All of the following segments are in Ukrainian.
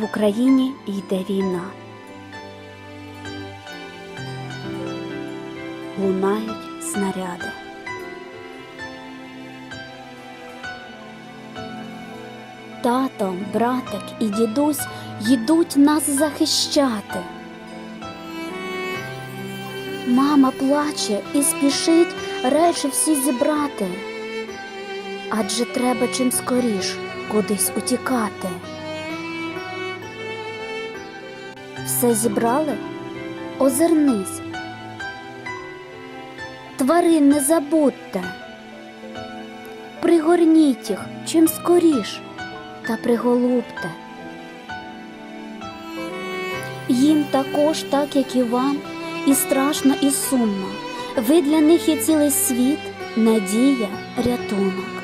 В Україні йде війна. Лунають снаряди. Тато, братик і дідусь йдуть нас захищати. Мама плаче і спішить речі всі зібрати. Адже треба чим скоріш кудись утікати. Все зібрали? Озирнись. Тварин не забудьте. Пригорніть їх чим скоріш та приголубте. Їм також, так як і вам, і страшно, і сумно. Ви для них є цілий світ, надія, рятунок.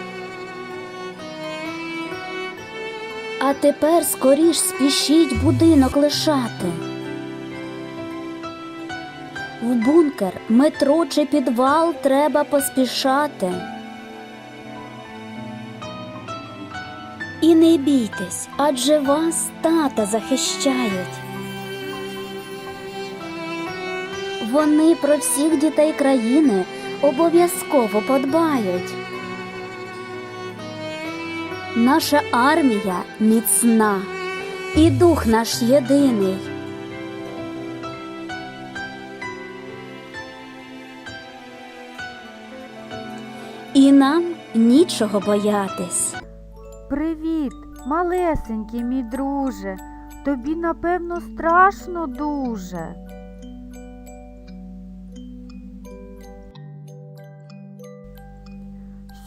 А тепер скоріш спішіть будинок лишати. В бункер, метро чи підвал треба поспішати. І не бійтесь, адже вас тата захищають. Вони про всіх дітей країни обов'язково подбають. Наша армія міцна, і дух наш єдиний. І нам нічого боятись. Привіт, малесенький мій друже. Тобі, напевно, страшно дуже.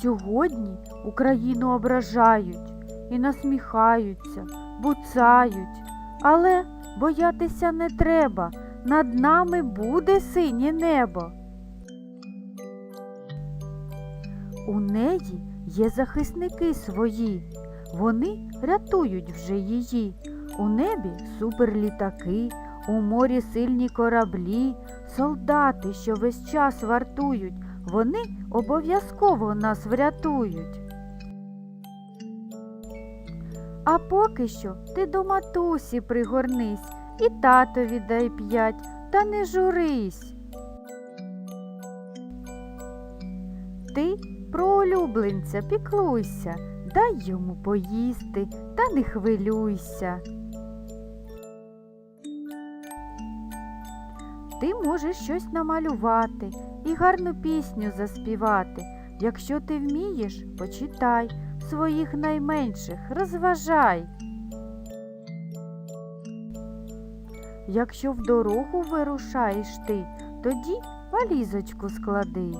Сьогодні Україну ображають і насміхаються, буцають, але боятися не треба. Над нами буде синє небо. У неї є захисники свої, вони рятують вже її. У небі суперлітаки, у морі сильні кораблі, солдати, що весь час вартують, вони обов'язково нас врятують. А поки що ти до матусі пригорнись і татові дай п'ять, та не журись. Ти про улюбленця піклуйся, дай йому поїсти та не хвилюйся. Ти можеш щось намалювати і гарну пісню заспівати. Якщо ти вмієш, почитай своїх найменших, розважай. Якщо в дорогу вирушаєш ти, тоді валізочку склади.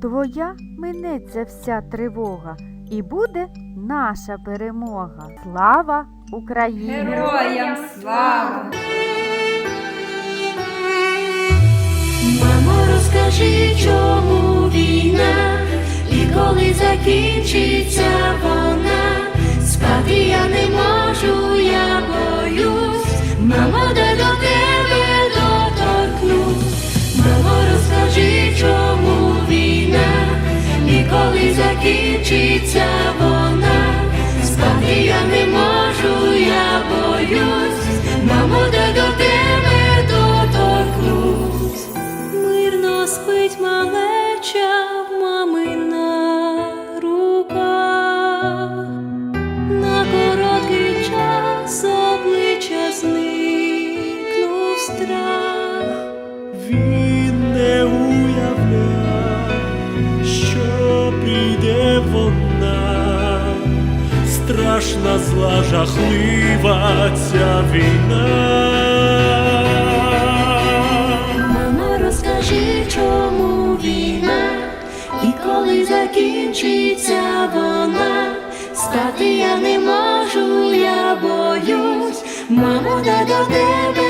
Твоя минеться вся тривога, і буде наша перемога. Слава Україні! Героям слава! Мамо, розкажи, чому війна, і коли закінчиться вона, спати я не можу, я боюсь, мамо, де до тебе доторкнусь, мамо, розкажи, чому закінчиться зла, жахлива ця війна. Мама, розкажи, чому війна, і коли закінчиться вона, стати я не можу, я боюсь, мамо, де до тебе